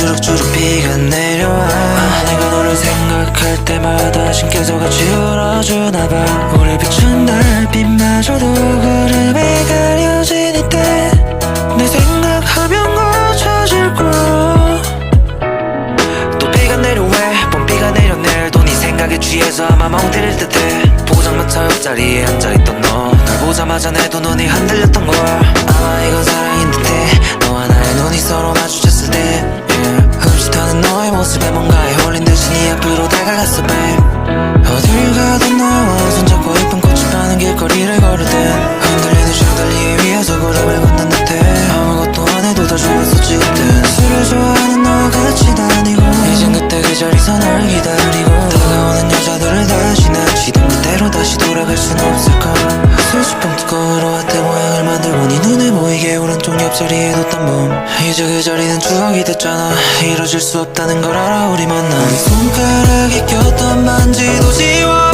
주룩주룩 비가 내려와. 내가 너를 생각할 때마다 신께서가 지워주나 봐. 우리 비춘 달빛마저도 구름에 가려진 이때 내 생각하면 고쳐질 거야. 또 비가 내려 왜 봄비가 내려 내일도 네 생각에 취해서 아마 멍때릴 듯해. 보자마자 옆자리에 앉아있던 너날 보자마자 내 두 눈이 흔들렸던 걸 아마 이건 사랑인 듯해. 너와 나 뭔가에 홀린 듯이 네 앞으로 다가갔어 babe. 어딜 가든 너와 손잡고 예쁜 꽃이 파는 길거리를 걸을 때 흔들리는 샹들리에 위에서 구름을 걷는 듯해. 아무것도 안 해도 더 좋았었지 그땐 술을 좋아하는 너와 같이 다니고. 이젠 그때 그 자리서 널 기다리고. 다가오는 여자들을 다시 납치던 그때로 다시 돌아갈 순 없을까 하트 모양을 만들고 네 보이게 오른쪽 옆자리에 뒀던 봄 이제 그 자리는 추억이 됐잖아. 이뤄질 수 없다는 걸 알아 우리 네 손가락에 꼈던 반지도 지워